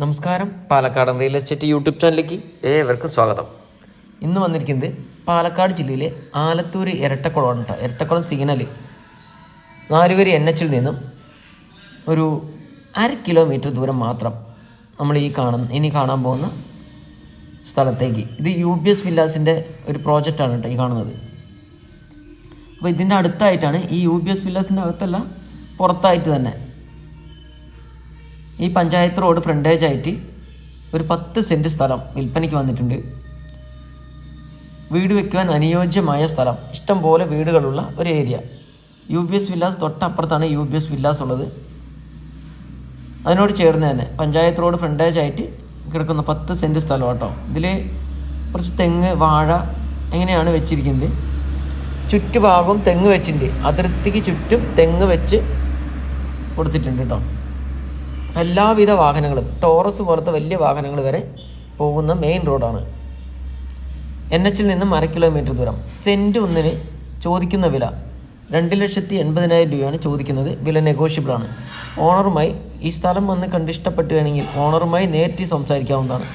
നമസ്കാരം. Palakkad real estate YouTube ചാനലിലേക്ക് ഏവർക്കും സ്വാഗതം. ഇന്ന് വന്നിരിക്കുന്നത് പാലക്കാട് ജില്ലയിലെ ആലത്തൂർ ഇരട്ടക്കുളമാണ് കേട്ടോ ഇരട്ടക്കുളം സിഗ്നൽ നാലുവരി എൻ എച്ചിൽ നിന്നും ഒരു അര കിലോമീറ്റർ ദൂരം മാത്രം നമ്മൾ ഈ കാണുന്ന ഇനി കാണാൻ പോകുന്ന സ്ഥലത്തേക്ക്. ഇത് യു ബി എസ് വില്ലാസിന്റെ ഒരു പ്രോജക്റ്റാണ് കേട്ടോ ഈ കാണുന്നത്. അപ്പോൾ ഇതിന്റെ അടുത്തായിട്ടാണ് ഈ യു ബി എസ് വില്ലാസിന്റെ അകത്തല്ല പുറത്തായിട്ട് തന്നെ ഈ പഞ്ചായത്ത് റോഡ് ഫ്രണ്ടേജ് ആയിട്ട് ഒരു പത്ത് സെന്റ് സ്ഥലം വിൽപ്പനയ്ക്ക് വന്നിട്ടുണ്ട്. വീട് വെക്കുവാൻ അനുയോജ്യമായ സ്ഥലം. ഇഷ്ടം പോലെ വീടുകളുള്ള ഒരു area U B S villas തൊട്ടപ്പുറത്താണ് U B S villas ഉള്ളത്. അതിനോട് ചേർന്ന് തന്നെ പഞ്ചായത്ത് റോഡ് ഫ്രണ്ടേജ് ആയിട്ട് കിടക്കുന്ന പത്ത് സെന്റ് സ്ഥലം കേട്ടോ. ഇതിൽ കുറച്ച് തെങ്ങ് വാഴ എങ്ങനെയാണ് വെച്ചിരിക്കുന്നത്? ചുറ്റുഭാഗവും തെങ്ങ് വെച്ചിട്ടുണ്ട്. അതിർത്തിക്ക് ചുറ്റും തെങ്ങ് വെച്ച് കൊടുത്തിട്ടുണ്ട് കേട്ടോ. എല്ലാവിധ വാഹനങ്ങളും ടോറസ് പോലത്തെ വലിയ വാഹനങ്ങൾ വരെ പോകുന്ന മെയിൻ റോഡാണ് എൻ എച്ചിൽ നിന്നും അര കിലോമീറ്റർ ദൂരം. സെന്റ് ഒന്നിന് ചോദിക്കുന്ന വില രണ്ട് ലക്ഷത്തി എൺപതിനായിരം രൂപയാണ് ചോദിക്കുന്നത്. വില നെഗോഷ്യബിളാണ് ഓണറുമായി ഈ സ്ഥലം വന്ന് കണ്ടിഷ്ടപ്പെട്ടുകയാണെങ്കിൽ ഓണറുമായി നേരിട്ട് സംസാരിക്കാവുന്നതാണ്.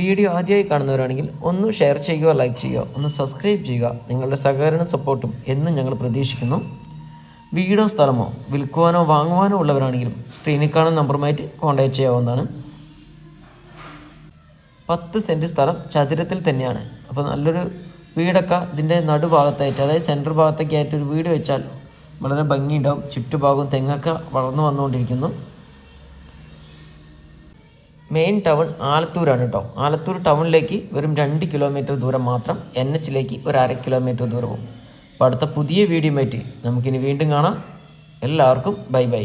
വീഡിയോ ആദ്യമായി കാണുന്നവരാണെങ്കിൽ ഒന്ന് ഷെയർ ചെയ്യുക ലൈക്ക് ചെയ്യുക ഒന്ന് സബ്സ്ക്രൈബ് ചെയ്യുക. നിങ്ങളുടെ സഹകരണ സപ്പോർട്ടും എന്നും ഞങ്ങൾ പ്രതീക്ഷിക്കുന്നു. വീടോ സ്ഥലമോ വിൽക്കുവാനോ വാങ്ങുവാനോ ഉള്ളവരാണെങ്കിലും സ്ക്രീനിൽ കാണുന്ന നമ്പറുമായിട്ട് കോൺടാക്ട് ചെയ്യാവുന്നതാണ്. പത്ത് സെന്റ് സ്ഥലം ചതുരത്തിൽ തന്നെയാണ്. അപ്പോൾ നല്ലൊരു വീടൊക്കെ ഇതിന്റെ നടുഭാഗത്തായിട്ട് അതായത് സെന്റർ ഭാഗത്തൊക്കെ ആയിട്ട് ഒരു വീട് വെച്ചാൽ വളരെ ഭംഗിയുണ്ടാവും. ചുറ്റുഭാഗവും തെങ്ങൊക്കെ വളർന്നു വന്നുകൊണ്ടിരിക്കുന്നു. മെയിൻ ടൗൺ ആലത്തൂരാണ് കേട്ടോ. ആലത്തൂർ ടൗണിലേക്ക് വെറും രണ്ട് കിലോമീറ്റർ ദൂരം മാത്രം എൻ എച്ചിലേക്ക് ഒരു അര കിലോമീറ്റർ ദൂരവും. അപ്പോൾ അടുത്ത പുതിയ വീഡിയോ മാറ്റി നമുക്കിനി വീണ്ടും കാണാം. എല്ലാവർക്കും ബൈ ബൈ.